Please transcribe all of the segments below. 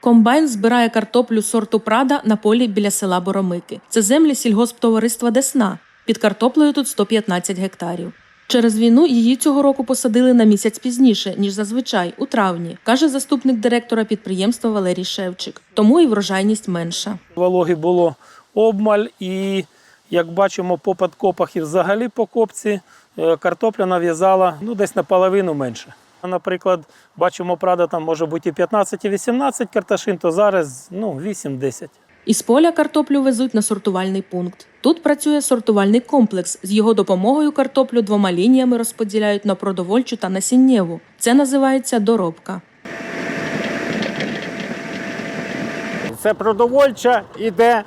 Комбайн збирає картоплю сорту Прада на полі біля села Боромики. Це землі сільгосптовариства Десна. Під картоплею тут 115 гектарів. Через війну її цього року посадили на місяць пізніше, ніж зазвичай, у травні, каже заступник директора підприємства Валерій Шевчик. Тому і врожайність менша. Вологи було обмаль, і як бачимо, по підкопах і взагалі по копці е, картопля нав'язала ну, десь наполовину менше. Наприклад, бачимо, правда, там може бути і 15, і 18 карташин, то зараз ну, 8-10. Із поля картоплю везуть на сортувальний пункт. Тут працює сортувальний комплекс. З його допомогою картоплю двома лініями розподіляють на продовольчу та насіннєву. Це називається доробка. Це продовольча іде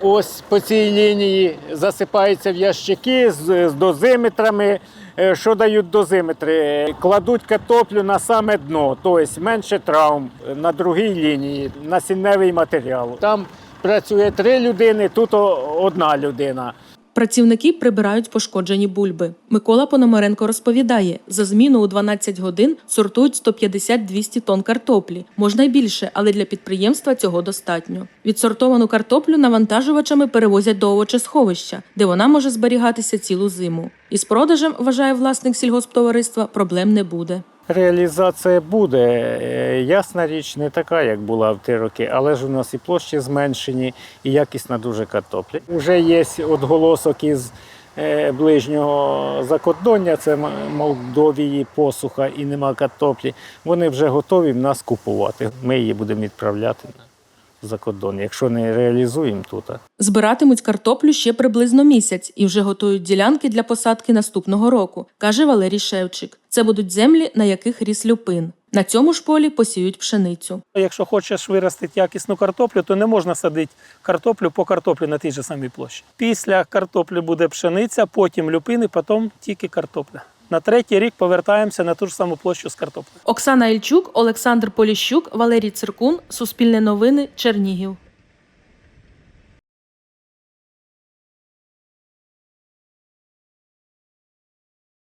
ось по цій лінії, засипається в ящики з, з дозиметрами. Е, Що дають дозиметри? Кладуть картоплю на саме дно, тобто менше травм на другій лінії, насінневий матеріал. Там працює три людини, тут одна людина. Працівники прибирають пошкоджені бульби. Микола Пономаренко розповідає, за зміну у 12 годин сортують 150-200 тонн картоплі. Можна й більше, але для підприємства цього достатньо. Відсортовану картоплю навантажувачами перевозять до овочесховища, де вона може зберігатися цілу зиму. Із продажем, вважає власник сільгосптовариства, проблем не буде. Реалізація буде. Е, Ясна річ, не така, як була в ті роки, але ж у нас і площі зменшені, і якісна дуже картопля. Уже є відголосок із е, ближнього закордоння, це Молдовії, посуха і нема картоплі. Вони вже готові в нас купувати. Ми її будемо відправляти за кордон, якщо не реалізуємо тут. Збиратимуть картоплю ще приблизно місяць і вже готують ділянки для посадки наступного року, каже Валерій Шевчик. Це будуть землі, на яких ріс люпин. На цьому ж полі посіють пшеницю. Якщо хочеш виростити якісну картоплю, то не можна садити картоплю по картоплі на тій же самій площі. Після картоплі буде пшениця, потім люпини, потім тільки картопля. На третій рік повертаємося на ту ж саму площу з картоплею. Оксана Ільчук, Олександр Поліщук, Валерій Циркун, Суспільне новини, Чернігів.